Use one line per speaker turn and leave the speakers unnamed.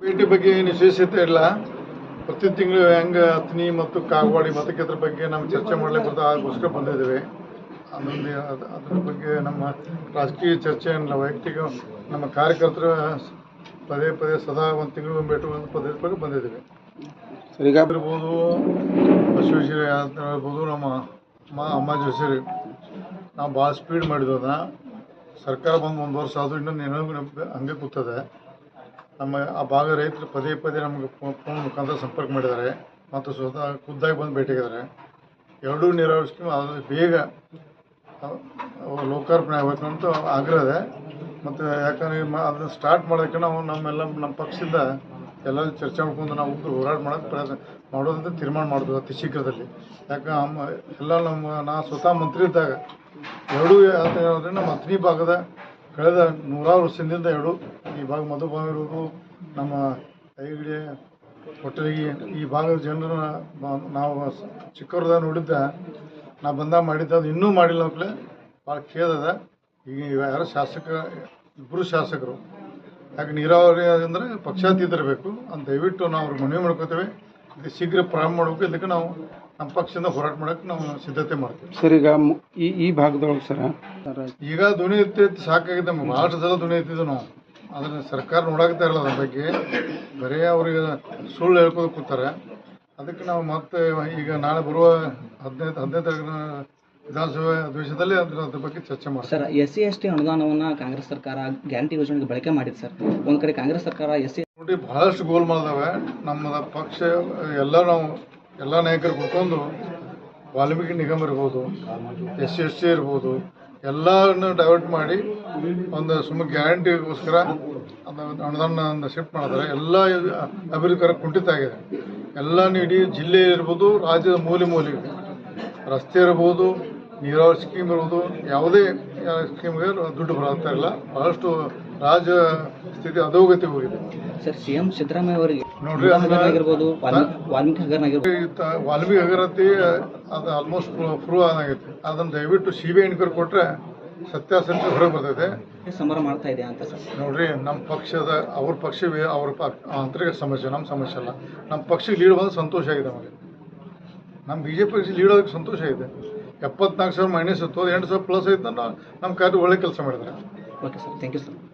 ಭೇಟಿ ಬಗ್ಗೆ ಏನು ವಿಶೇಷತೆ ಇಲ್ಲ. ಪ್ರತಿ ತಿಂಗಳು ಹೆಂಗೆ ಅತ್ನಿ ಮತ್ತು ಕಾಗವಾಡಿ ಮತಕ್ಷೇತ್ರ ಬಗ್ಗೆ ನಾವು ಚರ್ಚೆ ಮಾಡಲೇ ಬರ್ತಾ ಅದಕ್ಕೋಸ್ಕರ ಬಂದಿದ್ದೇವೆ. ಅದೊಂದು ಅದ್- ಅದ್ರ ಬಗ್ಗೆ ನಮ್ಮ ರಾಜಕೀಯ ಚರ್ಚೆ ಏನಿಲ್ಲ ವೈಯಕ್ತಿಕ ನಮ್ಮ ಕಾರ್ಯಕರ್ತರು ಪದೇ ಪದೇ ಸದಾ ಒಂದು ತಿಂಗಳು ಭೇಟಿ ಪದೇ ಬಗ್ಗೆ ಬಂದಿದ್ದೇವೆ. ಇರ್ಬೋದು ಬಸವೇಶ್ವರಿ ಯಾತ್ರೆ ಹೇಳ್ಬೋದು ನಮ್ಮ ಅಮ್ಮ ಅಮ್ಮ ಜೋಸರಿ ನಾವು ಭಾಳ ಸ್ಪೀಡ್ ಮಾಡಿದ್ವು ಅದನ್ನ ಸರ್ಕಾರ ಬಂದು ಒಂದು ವರ್ಷ ಆದರೂ ಇನ್ನೂ ನೆನಪು ಹಂಗೆ ಕೂತದೆ. ನಮ್ಮ ಆ ಭಾಗ ರೈತರು ಪದೇ ಪದೇ ನಮಗೆ ಫೋನ್ ಮುಖಾಂತರ ಸಂಪರ್ಕ ಮಾಡಿದ್ದಾರೆ. ಮತ್ತು ಸ್ವತಃ ಖುದ್ದಾಗಿ ಬಂದು ಭೇಟಿಯಾಗಿದ್ದಾರೆ ಎರಡೂ ನೀರಾವರಿ ಸ್ಕೀಮ್ ಅದು ಬೇಗ ಲೋಕಾರ್ಪಣೆ ಆಗಬೇಕು ಅಂತ ಆಗ್ರಹ ಇದೆ. ಮತ್ತು ಯಾಕಂದರೆ ಅದನ್ನು ಸ್ಟಾರ್ಟ್ ಮಾಡೋಕ್ಕೆ ನಾವು ನಮ್ಮೆಲ್ಲ, ನಮ್ಮ ಪಕ್ಷದಿಂದ ಎಲ್ಲ ಚರ್ಚೆ ಮಾಡ್ಕೊಂಡು ನಾವು ಹೋರಾಟ ಮಾಡೋಕ್ಕೆ ಪ್ರಯತ್ನ ಮಾಡೋದಂತ ತೀರ್ಮಾನ ಮಾಡಿದ್ವಿ ಅತಿ ಶೀಘ್ರದಲ್ಲಿ. ಯಾಕೆ ಅಮ್ಮ ಎಲ್ಲ ನಮ್ಮ, ನಾ ಸ್ವತಃ ಮಂತ್ರಿ ಇದ್ದಾಗ ಎರಡೂ ಹೇಳಿದ್ರೆ ನಮ್ಮ ಅಥಣಿ ಭಾಗದ ಕಳೆದ ನೂರಾರು ವರ್ಷದಿಂದ ಎರಡು ಈ ಭಾಗ ಮಧುಭಾವ ಇರೋದು ನಮ್ಮ ಕೈಗಡಿ ಹೊಟ್ಟೆಗೆ ಈ ಭಾಗದ ಜನರನ್ನ ನಾವು ಚಿಕ್ಕವ್ರದ ನೋಡಿದ್ದ, ನಾ ಬಂದಾಗ ಮಾಡಿದ್ದ ಅದು ಇನ್ನೂ ಮಾಡಿಲ್ಲ ಭಾಳ ಖೇದದ ಈಗ ಯಾರು ಶಾಸಕ ಇಬ್ಬರು ಶಾಸಕರು ಯಾಕೆ ನೀರಾವರಿ ಅಂದರೆ ಪಕ್ಷಾತೀತ ಇರಬೇಕು ಅಂತ ದಯವಿಟ್ಟು ನಾವು ಅವ್ರಿಗೆ ಮನವಿ ಮಾಡ್ಕೋತೇವೆ. ಇದು ಶೀಘ್ರ ಪ್ರಾರಂಭ ಮಾಡಬೇಕು. ಇದಕ್ಕೆ ನಾವು ನಮ್ಮ ಪಕ್ಷದಿಂದ ಹೋರಾಟ ಮಾಡೋಕ್ಕೆ ನಾವು ಸಿದ್ಧತೆ ಮಾಡ್ತೀವಿ.
ಸರ್ ಈಗ ಮು- ಈ ಈ ಭಾಗದೊಳಗೆ ಸರ
ಈಗ ಧ್ವನಿ ಎತ್ತಿ ಸಾಕಾಗಿದೆ. ನಮ್ಗೆ ಭಾಳಷ್ಟು ಸಲ ಧ್ವನಿ ಎತ್ತಿದ್ವು ನಾವು. ಅದನ್ನ ಸರ್ಕಾರ ನೋಡಾಕ್ತಾ ಇರಲ್ಲ ಅದ್ರ ಬಗ್ಗೆ. ಬರೀ ಅವ್ರಿಗೆ ಸುಳ್ಳು ಹೇಳ್ಕೊಂಡು ಕೂತಾರೆ. ಅದಕ್ಕೆ ನಾವು ಮತ್ತೆ ಈಗ ನಾಳೆ ಬರುವ ಹದಿನೈದು ಹದಿನೈದು ತಾರೀಕಿನ ವಿಧಾನಸಭೆ ಅಧಿವೇಶನದಲ್ಲಿ ಅದ್ರ ಅದ್ರ ಬಗ್ಗೆ ಚರ್ಚೆ
sir S C S T ಅನುದಾನವನ್ನು ಕಾಂಗ್ರೆಸ್ ಸರ್ಕಾರ ಗ್ಯಾರಂಟಿ ಯೋಜನೆಗೆ ಬಳಕೆ ಮಾಡಿದ ಸರ್. ಒಂದು ಕಡೆ ಕಾಂಗ್ರೆಸ್ ಸರ್ಕಾರ ಎಸ್ ಸಿ
ನೋಡಿ ಬಹಳಷ್ಟು ಗೋಲ್ ಮಾಡಿದಾವೆ. ನಮ್ಮದ ಪಕ್ಷ ಎಲ್ಲ ನಾವು ಎಲ್ಲ ನಾಯಕರು ಕೂತ್ಕೊಂಡು ವಾಲ್ಮೀಕಿ ನಿಗಮ ಇರ್ಬೋದು ಎಸ್ ಸಿ ಎಸ್ ಸಿ ಇರ್ಬೋದು ಎಲ್ಲರನ್ನು ಡೈವರ್ಟ್ ಮಾಡಿ ಒಂದು ಸುಮ್ಮ ಗ್ಯಾರಂಟಿಗೋಸ್ಕರ ಅದು ಅನುದಾನ ಶಿಫ್ಟ್ ಮಾಡಿದ್ರೆ. ಎಲ್ಲ ಅಭಿವೃದ್ಧಿ ಕಾರ್ಯ ಕುಂಠಿತ ಆಗಿದೆ. ಎಲ್ಲ ಇಡೀ ಜಿಲ್ಲೆ ಇರ್ಬೋದು ರಾಜ್ಯದ ಮೂಲೆ ಮೂಲೆ ರಸ್ತೆ ಇರ್ಬೋದು ನೀರಾವರಿ ಸ್ಕೀಮ್ ಇರುವುದು ಯಾವುದೇ ಸ್ಕೀಮ್ಗೆ ದುಡ್ಡು ಬರುತ್ತಾ ಇಲ್ಲ. ಬಹಳಷ್ಟು ರಾಜ ಸ್ಥಿತಿ ಅಧೋಗತಿ ಹೋಗಿದೆ.
ಸರ್ ಸಿ ಎಂ ಸಿದ್ದರಾಮಯ್ಯ ಅವರಿಗೆ
ನೋಡ್ರಿ
ಆಗಿರ್ಬೋದು ವಾಲ್ಮೀಕಿ ಹಗರಣ
ವಾಲ್ಮೀಕಿ ಹಗರತಿ ಅದು ಆಲ್ಮೋಸ್ಟ್ ಪ್ರೂವ್ ಆಗೈತೆ ಅದನ್ನು ದಯವಿಟ್ಟು ಸಿ ಬಿ ಎನ್ಕ್ವೈರಿ ಕೊಟ್ಟರೆ ಸತ್ಯಾಸತ್ಯ ಹೊರಗೆ ಬರ್ತೈತೆ.
ಸಮರ ಮಾಡ್ತಾ ಇದೆ ಅಂತ ಸರ್?
ನೋಡ್ರಿ ನಮ್ಮ ಪಕ್ಷದ ಅವ್ರ ಪಕ್ಷ ಅವ್ರ ಆಂತರಿಕ ಸಮಸ್ಯೆ ನಮ್ಮ ಸಮಸ್ಯೆ ಅಲ್ಲ. ನಮ್ಮ ಪಕ್ಷಕ್ಕೆ ಲೀಡ್ ಬಂದು ಸಂತೋಷ ಆಗಿದೆ ನಮಗೆ. ನಮ್ಮ ಬಿ ಜೆ ಪಿ ಲೀಡ್ ಆಗೋಕ್ಕೆ ಸಂತೋಷ ಆಗಿದೆ. ಎಪ್ಪತ್ನಾಲ್ಕು ಸಾವಿರ ಮೈನಸ್ ಇತ್ತು ಎಂಟು ಸಾವಿರ ಪ್ಲಸ್ ಐತೆ ನಮ್ಮ ಕಾರ್ಯ ಒಳ್ಳೆ ಕೆಲಸ ಮಾಡಿದ್ದಾರೆ
okay sir thank you sir